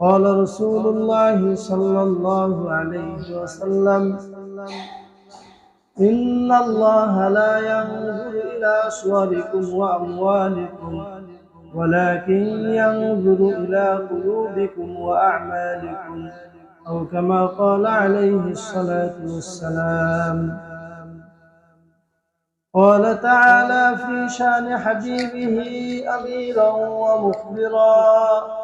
قال رسول الله صلى الله عليه وسلم إن الله لا ينظر إلى صوركم وأموالكم ولكن ينظر إلى قلوبكم وأعمالكم أو كما قال عليه الصلاة والسلام. قال تعالى في شأن حبيبه أميرا ومخبرا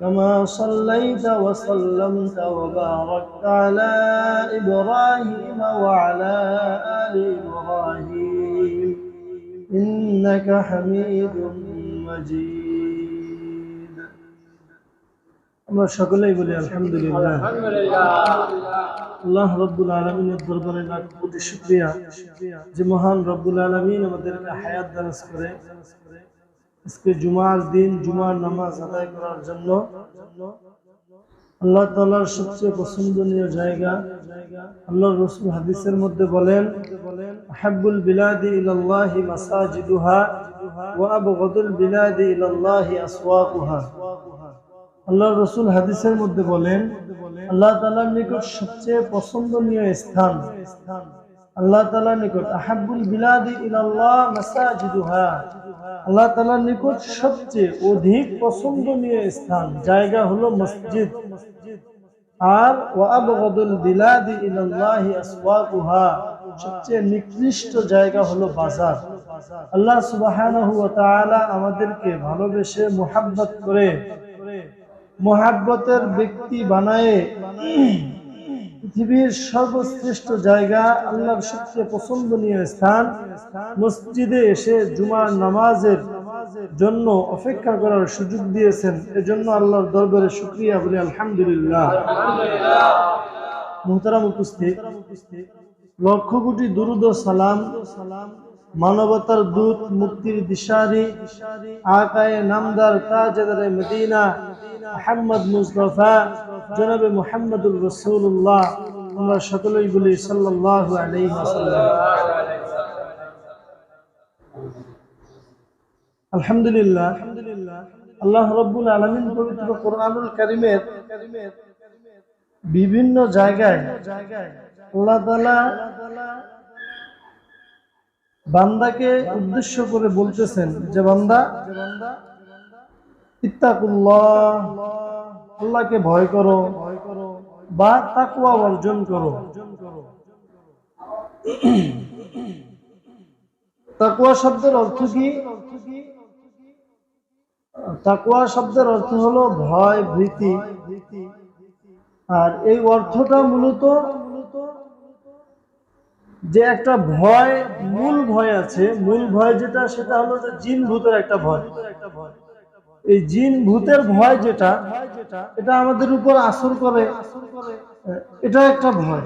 كما صليت وسلمت وباركت على إبراهيم وعلى آل إبراهيم إنك حميد مجيد আমরা সকলেই বলি আলহামদুলিল্লাহ আল্লাহ রব্বুল আলমিনের দরবারে লাখ কোটি শুক্রিয়া যে মহান রব্বুল আলমিন আমাদেরকে হায়াত দারাজ করে আজকে জুমার দিন, জুমার নামাজ আদায় করার জন্য আল্লাহ তালার সবচেয়ে পছন্দনীয় জায়গা আল্লাহ রসুল হাদিসের মধ্যে বলেন হাব্বুল বিলাদি মাসাজিদুহা আল্লাহ রসুল হাদিসের মধ্যে বলেন, আল্লাহ নিকট সবচেয়ে পছন্দনীয় স্থান আল্লাহ তালার নিকট আহাবুল বিলাদি ইলাল্লাহ মাসাজিদুহা। আল্লাহ তালার নিকট সবচেয়ে অধিক পছন্দনীয় স্থান, জায়গা হলো মসজিদ। আর ওয়াবগদুল বিলাদি ইলাল্লাহি আসওয়াকুহা। সবচেয়ে নিকৃষ্ট জায়গা হলো বাজার। আল্লাহ সুবহানাহু ওয়া তাআলা আমাদেরকে ভালোবেসে মোহাব্বত করে, মহাব্বতের ব্যক্তি বানায় পৃথিবীর সর্বশ্রেষ্ঠ জায়গা, আল্লাহর সবচেয়ে পছন্দনীয় স্থান, মসজিদে এসে জুমার নামাজের জন্য অপেক্ষা করার সুযোগ দিয়েছেন। এজন্য আল্লাহর দরবারে শুক্রিয়া বলি, আলহামদুলিল্লাহ। মোহতারাম উপস্থিত। লক্ষ কোটি দুরুদ সালাম, মানবতার দূত, মুক্তির দিশারি, আকায়ে নামদার তাজদারে মদিনা মোহাম্মদ মুস্তফা, জনাবে মোহাম্মদুর রসুল্লাহ আমরা সকলেই বলি সাল্লাল্লাহু আলহামদুলিল্লাহ, আল্লাহ বান্দাকে উদ্দেশ্য করে বলতেছেন, যে বান্দা ইত্তাকুল্লাহ, আল্লাহকে ভয় করো বা তাকুয়া অর্জন করো। তাকুয়া শব্দের অর্থ কি? তাকুয়া শব্দের অর্থ হলো ভয়, ভীতি। আর এই অর্থটা মূলত যে একটা ভয়, মূল ভয় আছে। মূল ভয় যেটা, সেটা হলো যে জিন ভূতের একটা ভয়। এই জিন ভূতের ভয় যেটা, এটা আমাদের উপর আসর করে। এটা একটা ভয়।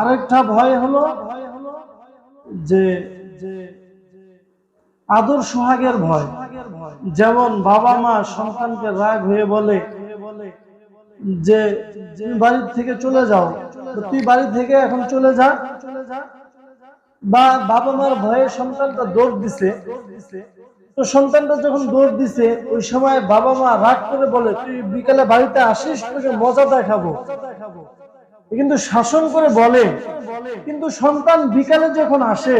আরেকটা ভয় হলো যে আদর সোহাগের ভয়। যেমন বাবা মা সন্তানকে রাগ হয়ে বলে যে বাড়ি থেকে চলে যাও। তুই বাড়ি থেকে এখন চলে যা। বা বাবা মার ভয়ে সন্তানটা দৌড় দিছে। তো সন্তানটা যখন দৌড় দিছে, ওই সময় বাবা মা রাগ করে বলে, তুই বিকালে বাড়িতে আসিস, তোকে মজা দেখাবো। কিন্তু শাসন করে বলে। কিন্তু সন্তান বিকালে যখন আসে,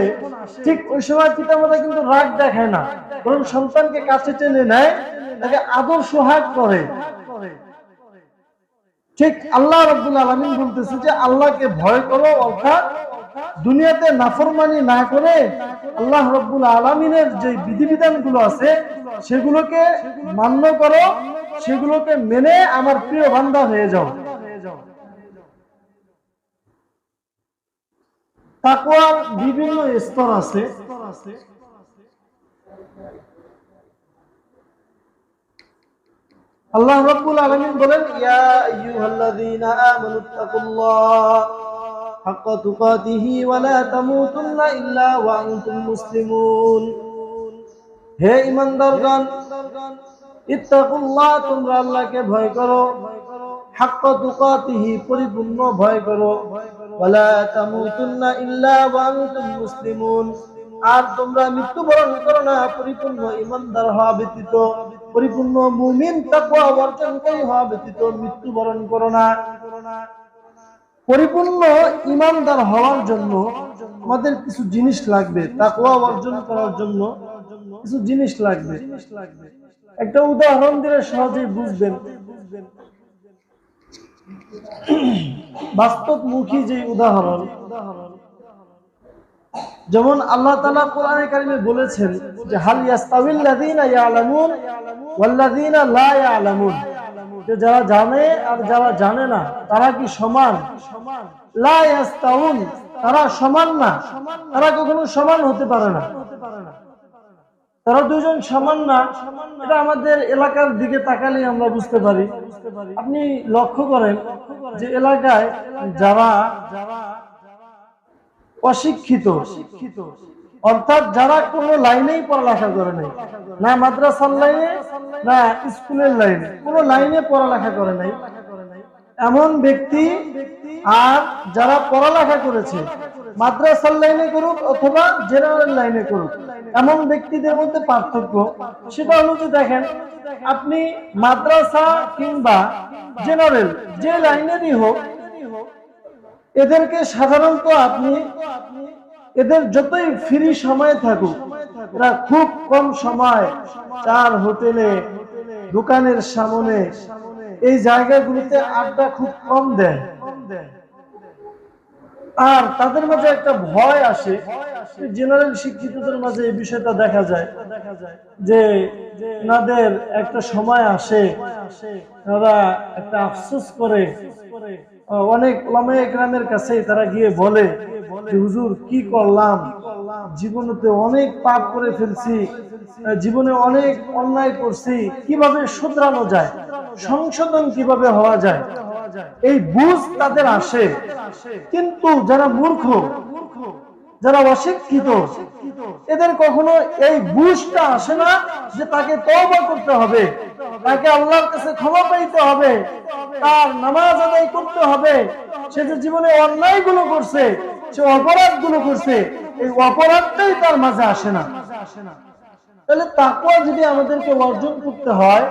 ঠিক ওই সময় পিতামাতা কিন্তু রাগ দেখায় না। বরং সন্তানকে কাছে টেনে নেয়, তাকে আদর সোহাগ করে। ঠিক আল্লাহ রব্দুল আলমিন বলতেছে যে, আল্লাহকে ভয় করো, অর্থাৎ দুনিয়াতে নাফরমানি না করে আল্লাহ রব্বুল আলমিনের যে বিধিবিধানগুলো আছে, সেগুলোকে মান্য করো, সেগুলোকে মেনে আমার প্রিয় বান্দা হয়ে যাও। তাকওয়ার বিভিন্ন স্তর আছে। আল্লাহ রাব্বুল আলামিন বলেন, ইয়া আইয়ুহাল্লাযীনা আমানুত্তাকুল্লাহ ওয়া লা তামুতুন্না ইল্লা ওয়া আনতুম মুসলিমুন। হে ঈমানদারগণ ইত্তাকুল্লাহ, তোমরা আল্লাহকে ভয় করো। হাক্কা তুকাতিহি, পরিপূর্ণ ভয় করো। ওয়া লা তামুতুন্না ইল্লা ওয়া আনতুম মুসলিমুন। আর তোমরা মৃত্যুবরণ করো না, পরিপূর্ণ ইমানদার হওয়া ব্যতীত। পরিপূর্ণ মুমিন তাকওয়া অর্জনকারী হওয়া ব্যতীত মৃত্যুবরণ করো না। পরিপূর্ণ ইমানদার হওয়ার জন্য আমাদের কিছু জিনিস লাগবে, তাকওয়া অর্জন করার জন্য কিছু জিনিস লাগবে। একটা উদাহরণ দিলে সহজেই বুঝবেন। বাস্তবমুখী যে উদাহরণ, যেমন আল্লাহ তালা কোরআনে কারিমে বলেছেন যে, হাল ইয়াস্তাবিল্লাযীনা ইয়ালামুন ওয়াল্লাযীনা লা ইয়ালামুন। যারা জানে আর যারা জানে না, তারা কি সমান? সমান তারা সমান না। তারা কখনো সমান হতে পারে না। তারা দুজন সমান না, এটা আমাদের এলাকার দিকে তাকালে আমরা বুঝতে পারি। আপনি লক্ষ্য করেন যে এলাকায় যারা অশিক্ষিত অর্থাৎ যারা কোনো লাইনেই পড়ালেখা করে নাই, না মাদ্রাসার লাইনে, না স্কুলের লাইনে, কোনো লাইনে পড়ালেখা করে নাই, এমন ব্যক্তি আর যারা পড়ালেখা করেছে, মাদ্রাসার লাইনে করুক অথবা জেনারেল লাইনে করুক, এমন ব্যক্তিদের মধ্যে পার্থক্য, সেটা হলো যে দেখেন, আপনি মাদ্রাসা কিংবা জেনারেল যে লাইনেরই হোক, এদেরকে সাধারণত আপনি এদের যতই ফ্রি সময় থাকুক, এরা খুব কম সময় চার হোটেলে, দোকানের সামনে, এই জায়গাগুলিতে আড্ডা খুব কম দেয়। আর তাদের মাঝে একটা ভয় আসে। জেনারেল শিক্ষিতদের মাঝে এই বিষয়টা দেখা যায় যে এনাদের একটা সময় আসে, তারা একটা আফসোস করে। অনেক গ্রামের কাছে তারা গিয়ে বলে হুজুর, কি করলাম? জীবনেতে অনেক পাপ করে ফেলছি, জীবনে অনেক অন্যায় করছি, কীভাবে শুধরানো যায়? সংশোধন কীভাবে হওয়া যায়? এই বুঝ তাদের আসে। কিন্তু যারা মূর্খ যারা অশিক্ষিত এদের কখনো এই বুঝটা আসে না যে তাকে তওবা করতে হবে। তাকে আল্লাহর কাছে ক্ষমা পাইতে হবে। তার নামাজ আদায় করতে হবে। সে যে জীবনে অন্যায়গুলো করছে সে অপরাধগুলো করছে এই অপরাধটাই তার মাঝে আসে না আসে না। তাহলে তাকুয়া যদি আমাদেরকে অর্জন করতে হয়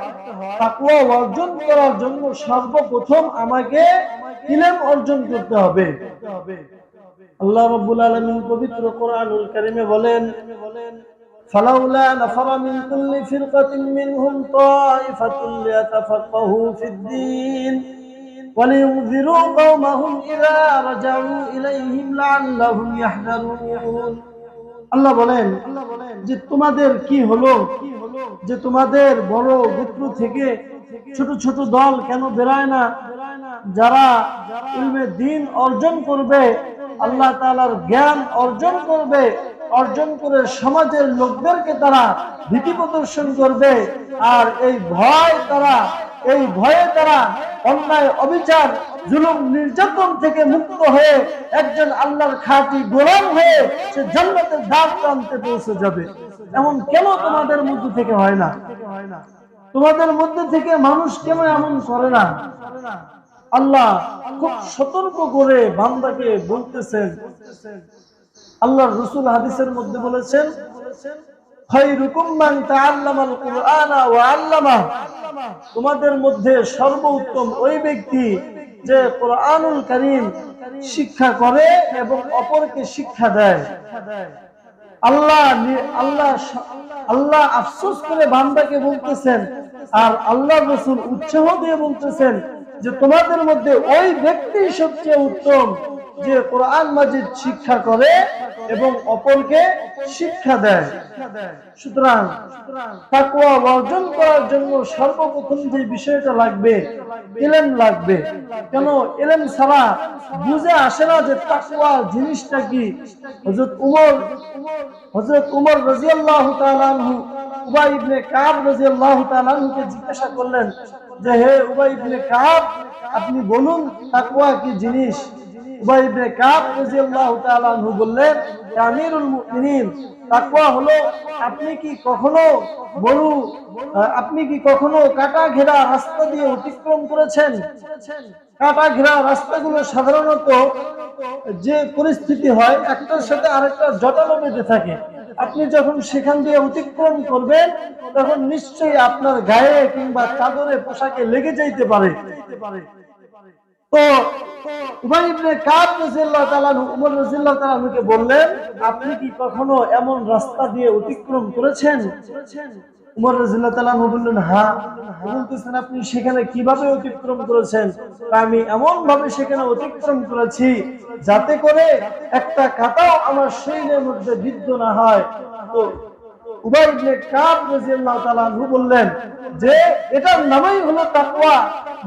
তাকুয়া অর্জন করার জন্য সর্বপ্রথম আমাকে ইলম অর্জন করতে হবে আল্লাহ রাব্বুল আলামিন পবিত্র কোরআনুল কারীমে বলেন ফালাউলা নাফারা মিন কুল্লি ফিরকাতিন মিনহুম তাইফাতুন লিয়াতাফাক্কাহু ফিদ-দীন ولينذروا قومهم إذا رجعوا إليهم لعلهم يحذرون আল্লাহ বলেন যে তোমাদের কি হলো? যে তোমাদের বড় গোত্র থেকে ছোট ছোট দল কেন বেরায় না? যারা দিন অর্জন করবে, আল্লাহ তাআলার জ্ঞান অর্জন করবে, অর্জন করে সমাজের লোকদেরকে তারা ভীতি প্রদর্শন করবে, আর এই ভয় তারা, এই ভয়ে তারা অন্যায় অবিচার জুলুম নির্যাতন থেকে মুক্ত হয়ে একজন আল্লাহর খাঁটি গোলাম হয়ে সে জান্নাতের দ্বার প্রান্তে পৌঁছে যাবে। এমন কেন তোমাদের মধ্যে থেকে হয় না? তোমাদের মধ্যে থেকে মানুষ কেন এমন করে না? আল্লাহ খুব সতর্ক করে বান্দাকে বলতেছেন আল্লাহ রসুল হাদিসের মধ্যে বলেছেন তোমাদের মধ্যে সর্বোত্তম ওই ব্যক্তি যে কোরআনুল করিম শিক্ষা করে এবং অপরকে শিক্ষা দেয়। আল্লাহ আল্লাহ আল্লাহ আফসোস করে বান্দাকে বলতেছেন আর আল্লাহ রসুল উৎসাহ দিয়ে বলতেছেন যে তোমাদের মধ্যে ওই ব্যক্তি সবচেয়ে উত্তম। যে কোরআন মাজিদ শিক্ষা করে এবং অপরকে শিক্ষা দেয়। সুতরাং তাকওয়া অর্জন করার জন্য সর্বপ্রথম যে বিষয়টা লাগবে এলেম লাগবে। কেন এলেম ছাড়া বুঝে আসে না যে তাকওয়া জিনিসটা কি? হযরত উমর হযরত উমর রাদিয়াল্লাহু তাআলা আনহু, উবাই ইবনে কাব রাদিয়াল্লাহু তাআলা আনহুকে জিজ্ঞাসা করলেন যে, হে উবাই ইবনে কাব, আপনি বলুন তাকওয়া কি জিনিস? আপনি কি কখনো আপনি কি কখনো কাটা ঘেরা রাস্তা দিয়ে অতিক্রম করেছেন? কাটা ঘেরা রাস্তাগুলো সাধারণত যে পরিস্থিতি হয়, একটার সাথে আরেকটা জটালো বেঁধে থাকে। আপনি যখন সেখান দিয়ে অতিক্রম করবেন, তখন নিশ্চয়ই আপনার গায়ে কিংবা চাদরে পোশাকে লেগে যাইতে পারে। আপনি কি কখনো এমন রাস্তা দিয়ে অতিক্রম করেছেন? উমর বললেন হ্যাঁ বলতেছেন, আপনি সেখানে কীভাবে অতিক্রম করেছেন? আমি এমন ভাবে সেখানে অতিক্রম করেছি যাতে করে একটা কাটাও আমার শরীরের মধ্যে বিদ্ধ না হয়। তো উবাই ইবনে কাব বললেন যে, এটার নামই হলো তাকওয়া,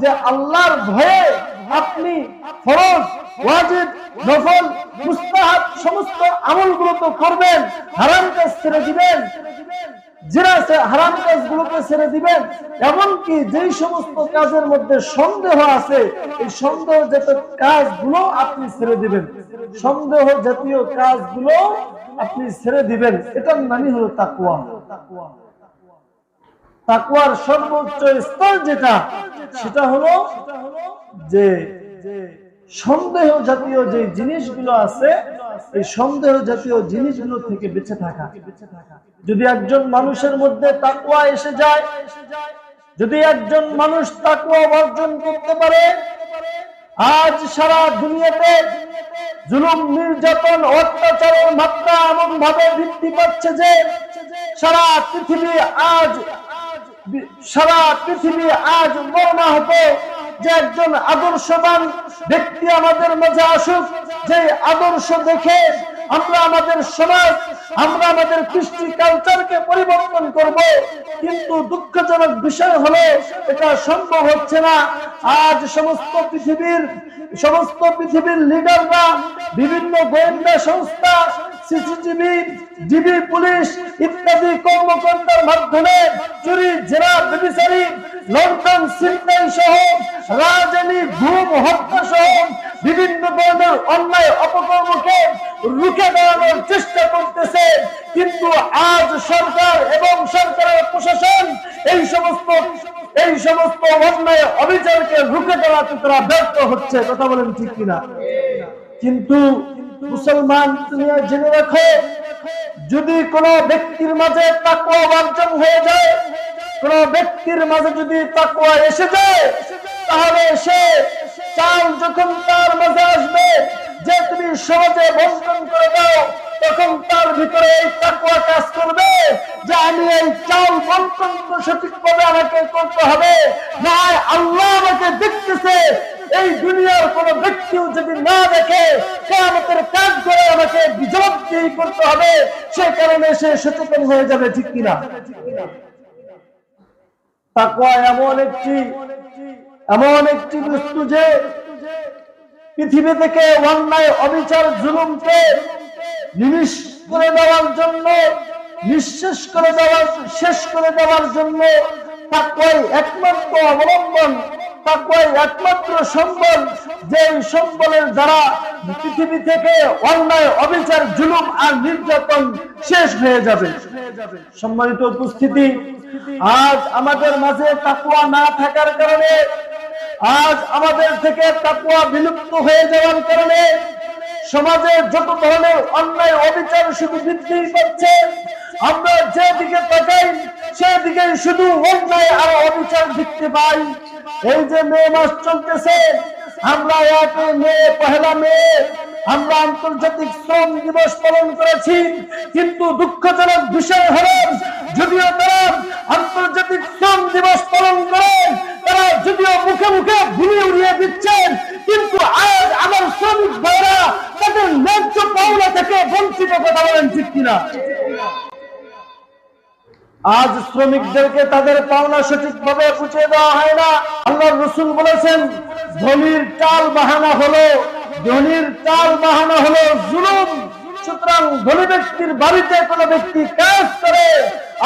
যে আল্লাহর ভয়ে আপনি ফরজ, ওয়াজিব, নফল, মুস্তাহাব সমস্ত আমলগুলো তো করবেন, হারাম কাজ ছেড়ে দিবেন। হারাম কাজগুলোকে ছেড়ে দিবেন, এমনকি যেই সমস্ত কাজের মধ্যে সন্দেহ আছে, এই সন্দেহ জাতীয় কাজগুলো আপনি ছেড়ে দিবেন। সন্দেহ জাতীয় কাজগুলো আপনি ছেড়ে দিবেন। এটার নামই হলো তাকুয়া তাকুয়ার সর্বোচ্চ স্তর যেটা, সেটা হলো যে সন্দেহ জাতীয় যে জিনিসগুলো আছে, এই সন্দেহ জাতীয় জিনিসগুলো থেকে বেঁচে থাকা। যদি একজন মানুষের মধ্যে তাকুয়া এসে যায়, যদি একজন মানুষ তাকুয়া অর্জন করতে পারে, আজ সারা দুনিয়াতে জুলুম, নির্যাতন অত্যাচারের মাত্রা এমন ভাবে বৃদ্ধি পাচ্ছে যে সারা পৃথিবী আজ সারা পৃথিবী আজ বর্ণা হতো যে একজন আদর্শবান ব্যক্তি আমাদের মাঝে আসুক, যে আদর্শ দেখে আমরা আমাদের সমাজ, আমরা আমাদের কৃষ্টি কালচারকে পরিবর্তন করব। কিন্তু দুঃখজনক বিষয় হলো, এটা সম্ভব হচ্ছে না। আজ সমস্ত পৃথিবীর সমস্ত পৃথিবীর লিডাররা বিভিন্ন গোয়েন্দা সংস্থা সিসিটিভি ডিবি পুলিশ ইত্যাদি কর্মকর্তার মাধ্যমে চুরি, জেরা, বেবিচারি লন্ডন ছিনতাই সহ রাজনী ঘুম হত্যা সহ বিভিন্ন ধরনের অন্যায় অপকর্মকে রুখে দাঁড়ানোর চেষ্টা করতেছে। কিন্তু আজ সরকার এবং সরকারের প্রশাসন এই সমস্ত এই সমস্ত অন্যায় অবিচারকে রুখে দাঁড়াতে তারা ব্যর্থ হচ্ছে। কথা বলেন ঠিক কিনা? কিন্তু মুসলমান, তুমি জেনে রাখো, যদি কোন ব্যক্তির মাঝে তাকুয়া অর্জন হয়ে যায়, কোন ব্যক্তির মাঝে যদি তাকুয়া এসে যায়, তাহলে সে চাল যখন তার মাঝে আসবে, যে তুমি সমাজে বন্টন করে দাও, তখন তার ভিতরে এই তাকুয়া কাজ করবে, যে আমি এই চাল বন্টন সঠিকভাবে আমাকে করতে হবে, না, আল্লাহ আমাকে দেখতেছে এই দুনিয়ার কোন ব্যক্তিও যদি না দেখে সে আমাদের কাজ করে আমাকে জবাবদিহি করতে হবে, সে কারণে সে সচেতন হয়ে যাবে, ঠিক কিনা? এমন একটি এমন একটি বস্তু যে পৃথিবী থেকে অন্যায়, অবিচার, জুলুমকে নিমিষ করে দেওয়ার জন্য, নিঃশেষ করে দেওয়ার, শেষ করে দেওয়ার জন্য তাকওয়াই একমাত্র অবলম্বন একমাত্র সম্বল যে সম্বলের দ্বারা পৃথিবী থেকে অন্যায়, অবিচার, জুলুম আর নির্যাতন শেষ হয়ে যাবে। সম্মানিত উপস্থিতি, আজ আমাদের মাঝে তাকুয়া না থাকার কারণে, আজ আমাদের থেকে তাকুয়া বিলুপ্ত হয়ে যাওয়ার কারণে সমাজে যত ধরনের অন্যায়, অবিচার শুধু বৃদ্ধি পাচ্ছে আমরা যেদিকে তাকাই সেদিকে শুধু অন্যায় আর অবিচার দেখতে পাই। এই যে মে মাস চলতেছে, আমরা এক মেয়ে পহেলা মে আমরা আন্তর্জাতিক শ্রম দিবস পালন করেছি, কিন্তু দুঃখজনক বিষয় হল, যদিও তারা আন্তর্জাতিক শ্রম দিবস পালন করে, তারা যদিও মুখে মুখে ভুলি উড়িয়ে দিচ্ছেন কিন্তু আজ আমার শ্রমিক ভাইরা তাদের ন্যায্য পাওনা থেকে বঞ্চিত কথা বলেন ঠিক কিনা? আজ শ্রমিকদেরকে তাদের পাওনা সঠিক ভাবে বুঝিয়ে দেওয়া হয় না। আল্লাহ রসুল বলেছেন, ধনির টাল বাহানা হলো ধনির টাল বাহানা হলো জুলুম। সুতরাং ধনী ব্যক্তির বাড়িতে কোনো ব্যক্তি কাজ করে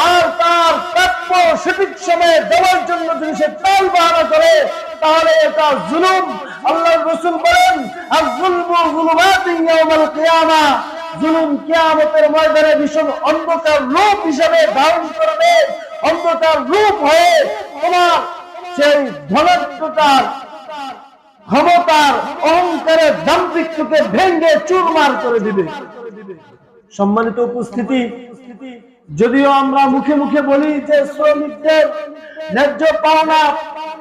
আর তার প্রাপ্য সঠিক সময়ে দেওয়ার জন্য যদি সে টাল বাহানা করে, তাহলে এটা জুলুম। আল্লাহ রসুল বলেন আর জুলমু জুলুমাতিন জুলুম কিয়ামতের ময়দানে ভীষণ অন্ধকার রূপ হিসেবে ধারণ করবে। অন্ধকার রূপ হয়ে তোমার সেই ধনত্বতার ক্ষমতার অহংকারের দাম্পিককে ভেঙ্গে চুরমার করে দিবে। সম্মানিত উপস্থিতি, যদিও আমরা মুখে মুখে বলি যে শ্রমিকদের ন্যায্য পাওনা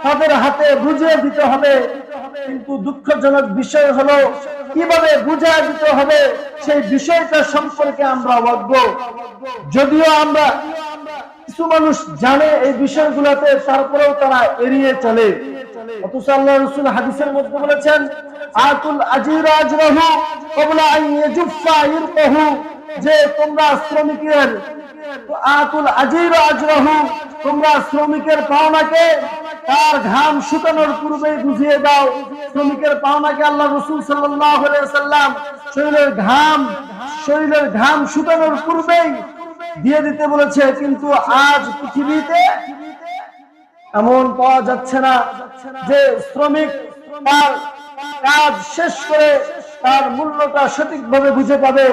তাদের হাতে বুঝিয়ে দিতে হবে, কিন্তু দুঃখজনক বিষয় হলো, কীভাবে বুঝিয়ে দিতে হবে সেই বিষয়টা সম্পর্কে আমরা অজ্ঞ যদিও আমরা কিছু মানুষ জানে এই বিষয়গুলোতে, তারপরেও তারা এড়িয়ে চলে। শ্রমিকের পাওনাকে তার ঘাম শুকানোর পূর্বে বুঝিয়ে দাও। শ্রমিকের পাওনাকে আল্লাহ রসুল সাল্লাম শরীরের ঘাম শরীরের ঘাম শুকানোর পূর্বেই দিয়ে দিতে বলেছে। কিন্তু আজ পৃথিবীতে এমন পাওয়া যাচ্ছে না যে শ্রমিক তার কাজ শেষ করে তার মূল্যটা সঠিকভাবে বুঝে পাবে,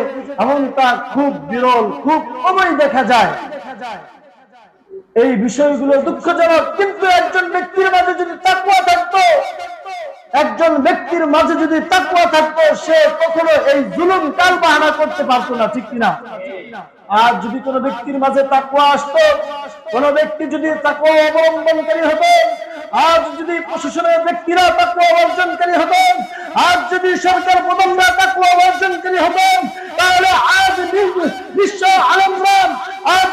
এমনটা খুব বিরল, খুব কমই দেখা যায়। এই বিষয়গুলো দুঃখজনক, কিন্তু একজন ব্যক্তির মাঝে যদি তাকুয়া থাকতো, একজন ব্যক্তির মাঝে যদি তাকুয়া থাকতো, সে কখনো এই জুলুম কাল বাহানা করতে পারতো না, ঠিক কিনা? আর যদি কোনো ব্যক্তির মাঝে তাকুয়া আসতো কোন ব্যক্তি যদি তাকুয়া অবলম্বনকারী হতো, আজ যদি প্রশাসনের ব্যক্তিরা তাকুয়া অর্জনকারী হতেন আজ যদি সরকার প্রধানরা তাকুয়া অর্জনকারী হতেন তাহলে আজ বিশ্ব আলমরান আজ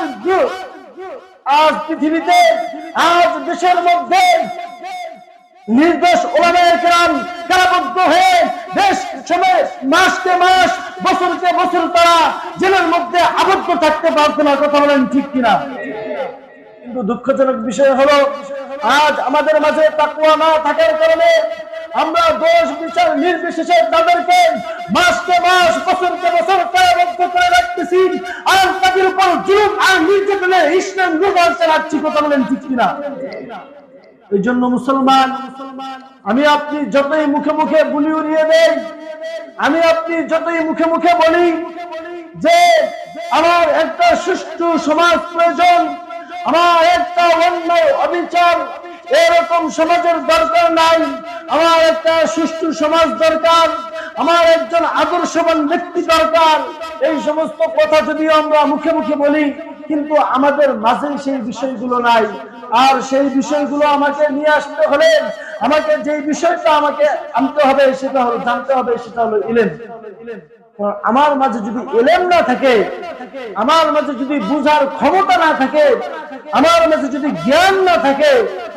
আজ পৃথিবীতে, আজ দেশের মধ্যে নির্দোষ ওলামায়ে কেরাম কারাবদ্ধ হয়ে দেশ সময় মাসকে মাস, বছরকে বছর তারা জেলের মধ্যে আবদ্ধ থাকতে পারতো না, কথা বলেন ঠিক কিনা? কিন্তু দুঃখজনক বিষয় হলো, আজ আমাদের মাঝে তাকুয়া না থাকার কারণে আমরা দোষ বিচার নির্বিশেষে তাদেরকে মাসকে মাস, বছরকে বছর কারাবদ্ধ করে রাখতেছি। আর তাদের উপর জুলুম আর নির্যাতনের ইসলাম রোগাল চালাচ্ছি কথা বলেন ঠিক কিনা? এই জন্য মুসলমান, আমি আপনি যতই মুখে মুখে বুলি উড়িয়ে দেই, আমি আপনি যতই মুখে মুখে বলি যে আমার একটা সুষ্ঠু সমাজ প্রয়োজন। আমার একটা অন্যায় অবিচার এরকম সমাজের দরকার নাই। আমার একটা সুষ্ঠু সমাজ দরকার। আমার একজন আদর্শবান ব্যক্তি দরকার। এই সমস্ত কথা যদি আমরা মুখে মুখে বলি, কিন্তু আমাদের মাঝে সেই বিষয়গুলো নাই। আর সেই বিষয়গুলো আমাকে নিয়ে আসতে হলে আমাকে যে বিষয়টা আমাকে আনতে হবে, সেটা হলো জানতে হবে, সেটা হলো ইলেম। আমার মাঝে যদি এলেম না থাকে, আমার মাঝে যদি বুঝার ক্ষমতা না থাকে, আমার মাঝে যদি জ্ঞান না থাকে,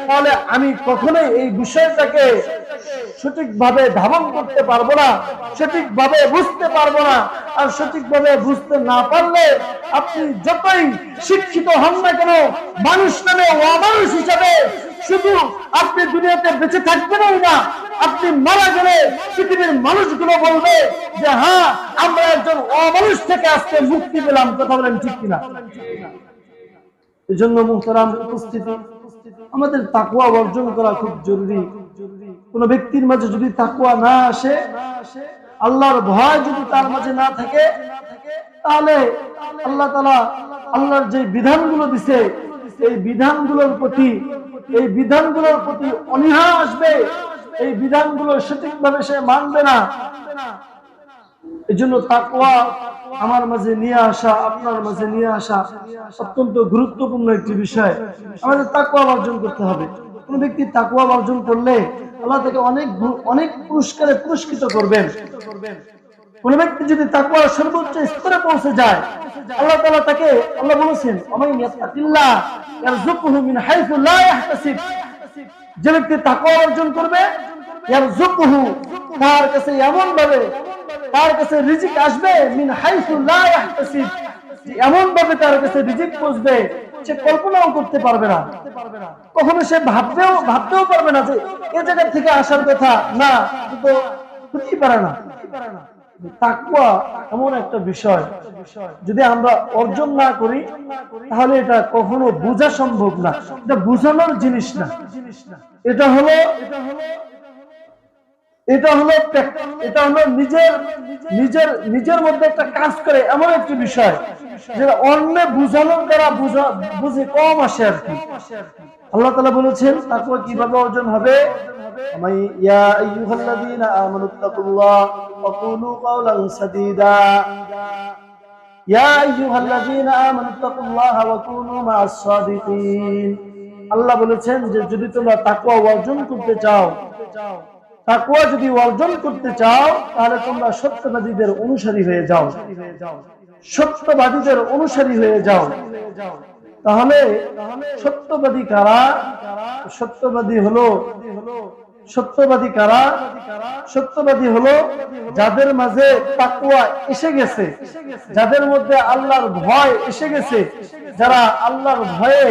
তাহলে আমি কখনোই এই বিষয়টাকে সঠিকভাবে ধারণ করতে পারব না, সঠিকভাবে বুঝতে পারব না। আর সঠিকভাবে বুঝতে না পারলে আপনি যতই শিক্ষিত হন না কেন, মানুষ নামে অমানুষ হিসাবে শুধু আপনি দুনিয়াতে বেঁচে থাকবেনই না, আপনি মারা গেলে পৃথিবীর মানুষগুলো বলবে যে হ্যাঁ আমরা একজন অমানুষ থেকে আজকে মুক্তি পেলাম। কথা বলেন ঠিক কিনা? এই জন্য মুহতারাম উপস্থিতি, আমাদের তাকুয়া অর্জন করা খুব জরুরি। কোন ব্যক্তির মাঝে যদি তাকুয়া না আসে, আল্লাহর ভয় যদি তার মাঝে না থাকে, তাহলে আল্লাহ আল্লাহর যে বিধানগুলো দিছে, এই বিধানগুলোর প্রতি এই বিধানগুলোর প্রতি অনীহা আসবে, এই বিধানগুলো সঠিকভাবে সে মানবে না। এই জন্য তাকুয়া আমার মাঝে নিয়ে আসা, আপনার মাঝে নিয়ে আসা অত্যন্ত গুরুত্বপূর্ণ একটি বিষয়। আমাদের তাকুয়া অর্জন করতে হবে। কোন ব্যক্তি তাকুয়া অর্জন করলে আল্লাহ তাকে অনেক অনেক পুরস্কারে পুরস্কৃত করবেন। কোন ব্যক্তি যদি তাকুয়ার সর্বোচ্চ স্তরে পৌঁছে যায়, আল্লাহ তাআলা তাকে, আল্লাহ বলেছেন ওমাই ইয়াত্তাকিল্লাহ ইয়ারযুকুহু মিন হাইথু লা ইয়াহতাসিব। যে ব্যক্তি তাকুয়া অর্জন করবে, ইয়ারযুকুহু তার কাছে এমন ভাবে তার কাছে রিজিক আসবে, মিন হাইথু লা ইয়াহতাসিব। এমন ভাবে তার কাছে রিজিক পৌঁছবে, সে কল্পনাও করতে পারবে না। কখনো সে ভাবতেও ভাবতেও পারবে না যে, এ জায়গা থেকে আসার কথা। না কিন্তু হতেই পারে না। তাকুয়া এমন একটা বিষয়, যদি আমরা অর্জন না করি, তাহলে এটা কখনো বোঝা সম্ভব না। এটা বোঝানোর জিনিস না। এটা হলো এটা হলো প্র্যাক- এটা হলো নিজের নিজের নিজের মধ্যে একটা কাজ করে এমন একটি বিষয় যে অন্য বুঝানোর দ্বারা বুঝা কম আসে আর কি। আল্লাহ তালা বলেছেন তাকুয়া কীভাবে অর্জন হবে? আল্লাহ বলেছেন যে, যদি তোমরা তাকওয়া অর্জন করতে চাও তাকওয়া যদি অর্জন করতে চাও, তাহলে তোমরা সত্যবাদীদের অনুসারী হয়ে যাও। সত্যবাদীদের অনুসারী হয়ে যাও। তাহলে সত্যবাদী কারা? সত্যবাদী হলো সত্যবাদী কারা? সত্যবাদী হলো যাদের মাঝে তাকুয়া এসে গেছে, যাদের মধ্যে আল্লাহর ভয় এসে গেছে, যারা আল্লাহর ভয়ে,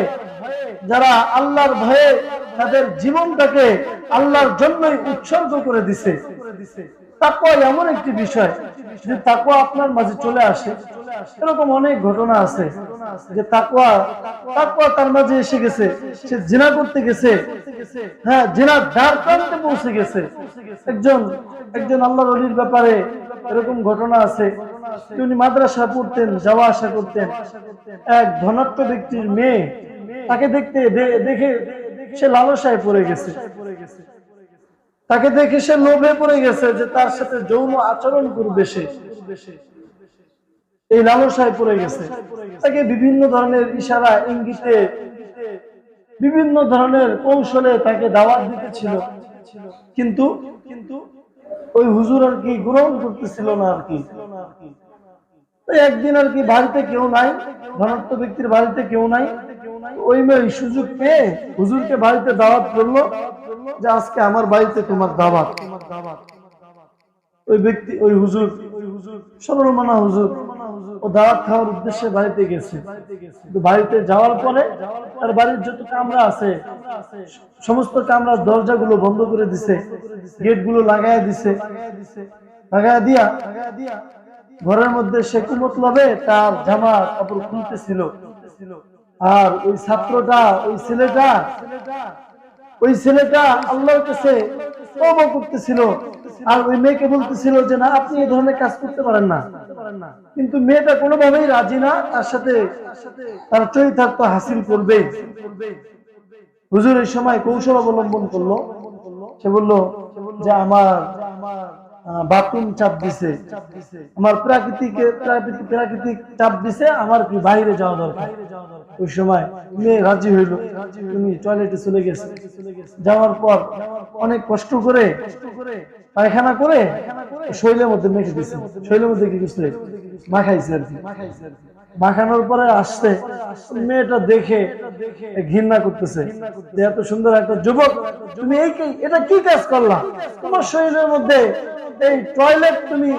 যারা আল্লাহর ভয়ে তাদের জীবনটাকে আল্লাহর জন্যই উৎসর্গ করে দিছে। তাকুয়া এমন একটি বিষয় যে তাকুয়া আপনার মাঝে চলে আসে। এরকম অনেক ঘটনা আছে যে তাকুয়া তাকুয়া তার মাঝে এসে গেছে, সে জিনা করতে গেছে হ্যাঁ জিনার দ্বার প্রান্তে পৌঁছে গেছে। একজন একজন আল্লাহর অলির ব্যাপারে এরকম ঘটনা আছে উনি মাদ্রাসা পড়তেন, যাওয়া আসা করতেন। এক ধনাত্ম ব্যক্তির মেয়ে তাকে দেখতে দেখে সে লালসায় পড়ে গেছে। তাকে দেখে সে লোভে পড়ে গেছে যে তার সাথে যৌন আচরণ করবে সে এই লালসায় পড়ে গেছে। তাকে বিভিন্ন ধরনের ইশারা, ইঙ্গিতে, বিভিন্ন ধরনের কৌশলে তাকে দাওয়াত দিতেছিল। কিন্তু কিন্তু ওই হুজুর আর কি গ্রহণ করতেছিল না আর কি। একদিন আর কি বাড়িতে কেউ নাই ধনাত্ম ব্যক্তির বাড়িতে কেউ নাই। ওই সুযোগ পেয়ে হুজুরকে বাড়িতে দাওয়াত করল। যে আজকে আমার বাড়িতে তোমার দাওয়াত। ওই ব্যক্তি, ওই হুজুর সরল মানা হুজুর, ও দাওয়াত খাওয়ার উদ্দেশ্যে বাড়িতে গেছে। বাড়িতে যাওয়ার পরে তার বাড়ির যত কামরা আছে, সমস্ত কামরার দরজাগুলো বন্ধ করে দিছে গেটগুলো লাগাই দিছে। লাগাই দিয়া ঘরের মধ্যে সে কুমতলবে, তার জামা কাপড় খুলতেছিল। আর ওই ছাত্রটা, ওই ছেলেটা ওই ছেলেটা আল্লাহর কাছে করতেছিল আর ওই মেয়েকে বলতেছিল যে, না, আপনি এই ধরনের কাজ করতে পারেন না। কিন্তু মেয়েটা কোনোভাবেই রাজি না, তার সাথে তার চরিতার্থ হাসিল করবে। হুজুর এই সময় কৌশল অবলম্বন করল। সে বলল যে, আমার বাথরুম চাপ দিছে। আমার প্রাকৃতিক প্রাকৃতিক চাপ দিছে, আমার কি বাইরে যাওয়া দরকার? ওই সময় মেয়ে রাজি হইল। তুমি টয়লেটে চলে গেছে। যাওয়ার পর অনেক কষ্ট করে পায়খানা করে শৈলের মধ্যে মেখে দিয়েছে। শৈলের মধ্যে কি করছে? মাখাইছে আর কি। মাখানোর পরে আসতে মেয়েটা দেখে ঘৃণা করতেছে এত সুন্দর একটা যুবক, তুমি এই কি- এটা কি কাজ করলা? তোমার শরীরের মধ্যে এই টয়লেট তুমি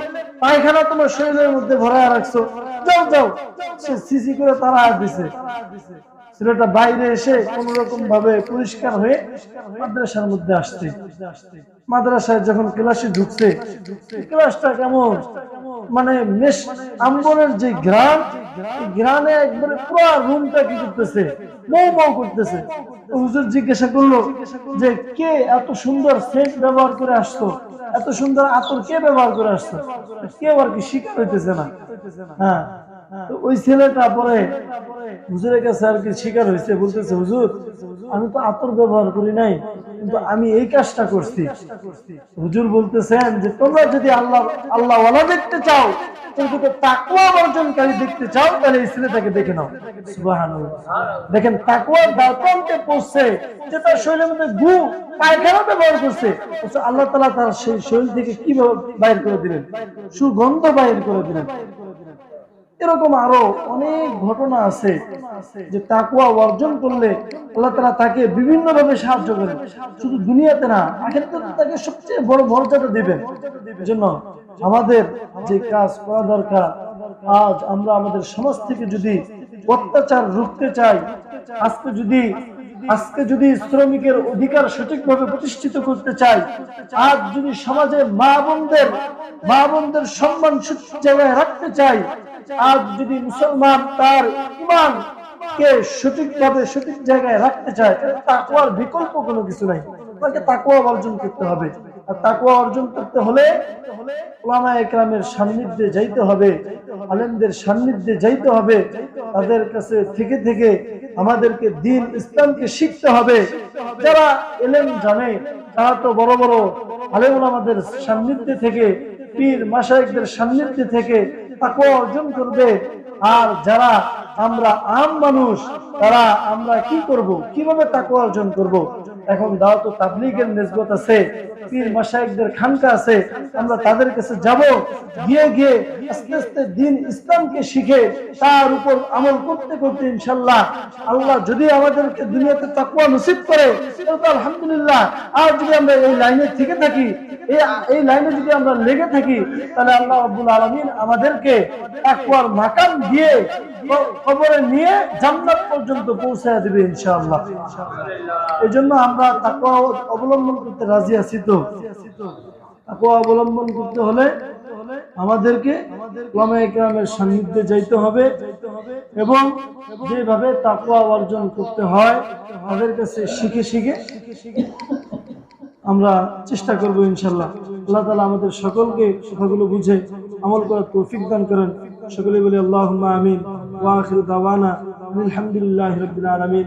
পায়খানা তোমার শরীরের মধ্যে ভরা রাখছো। যাও যাও। সে সিসি করে তারা আর দিছে। ছেলেটা বাইরে এসে কোন রকম ভাবে পরিষ্কার হয়ে মাদ্রাসার মধ্যে আসছে। মাদ্রাসায় যখন ক্লাসে ঢুকছে, ক্লাসটা কেমন? মানে আম্বরের যে গ্রাম গ্রামে একবারে পুরো রুমটা কি করতেছে? মৌ মৌ করতেছে। হুজুর জিজ্ঞাসা করল যে, কে এত সুন্দর সেন্ট ব্যবহার করে আসতো? এত সুন্দর আতর কে ব্যবহার করে আসতো? কেউ আর কি শিকার হইতেছে না? হ্যাঁ। ওই ছেলেটা পরে হুজুরের কাছে আর কি শিকার হয়েছে, বলতেছে, হুজুর, আমি তো আতর ব্যবহার করি নাই, কিন্তু আমি এই কাজটা করছি। হুজুর বলতেছেন যে, তোমরা যদি আল্লাহ আল্লাহ ওয়ালা দেখতে চাও দেখতে আল্লাহ তার সেই শরীর থেকে কি বাইর করে দিলেন? সুগন্ধ বাইর করে দিলেন। এরকম আরও অনেক ঘটনা আছে যে তাকুয়া অর্জন করলে আল্লাহ তালা তাকে বিভিন্ন ভাবে সাহায্য করেন শুধু দুনিয়াতে না তাকে সবচেয়ে বড় মর্যাদা দিবেন। জন্য আমাদের যে কাজ করা দরকার, আজ আমরা আমাদের সমাজ থেকে যদি অত্যাচার রুখতে চাই, আজকে যদি আজকে যদি শ্রমিকের অধিকার সঠিকভাবে প্রতিষ্ঠিত করতে চাই, আজ যদি সমাজে মা বোনদের মা বোনদের সম্মান জায়গায় রাখতে চাই আজ যদি মুসলমান তার ইমান কে সঠিকভাবে সঠিক জায়গায় রাখতে চায় তাকুয়ার বিকল্প কোনো কিছু নাই। তাকে তাকুয়া অর্জন করতে হবে। আর তাকুয়া অর্জন করতে হলে ওলামা একরামের সান্নিধ্যে যাইতে হবে, আলেমদের সান্নিধ্যে যাইতে হবে। তাদের কাছে থেকে থেকে আমাদেরকে দিন ইসলামকে শিখতে হবে। যারা এলেম জানে তারা তো বড় বড় আলেম আমাদের সান্নিধ্যে থেকে পীর মাসায়কদের সান্নিধ্যে থেকে তাকুয়া অর্জন করবে। আর যারা আমরা আম মানুষ, তারা আমরা কি করব? কীভাবে তাকুয়া অর্জন করব? এখন দাওয়াত তাবলীগের নিসবত আছে, পীর মাশাইখদের খানকা আছে, আমরা তাদের কাছে যাব, গিয়ে গিয়ে আস্তে আস্তে দিন ইসলামকে শিখে তার উপর আমল করতে করতে ইনশাল্লাহ আল্লাহ যদি আমাদেরকে দুনিয়াতে তাকুয়া নসিব করে তো আলহামদুলিল্লাহ। আর যদি আমরা এই লাইনে থেকে থাকি, এই লাইনে যদি আমরা লেগে থাকি, তাহলে আল্লাহ আব্বুল আলমিন আমাদেরকে তাকুয়ার মাকাম দিয়ে খবরে নিয়ে জান্নাত পর্যন্ত পৌঁছায় দেবে ইনশাআল্লাহ। এই জন্য আমরা তাকুয়া অবলম্বন করতে রাজি আছি তো? তাকুয়া অবলম্বন করতে হলে আমাদেরকে একরামের সান্নিধ্যে যাইতে হবে এবং যেভাবে তাকুয়া অর্জন করতে হয় তাদের কাছে শিখে শিখে আমরা চেষ্টা করব ইনশাল্লাহ আল্লাহ তালা আমাদের সকলকে কথাগুলো বুঝে আমল করার তৌফিক দান করেন। সকলে বলি আল্লাহ আমিন। ওয়াখির দাওয়ানা আলহামদুলিল্লাহ রবিল আলমিন।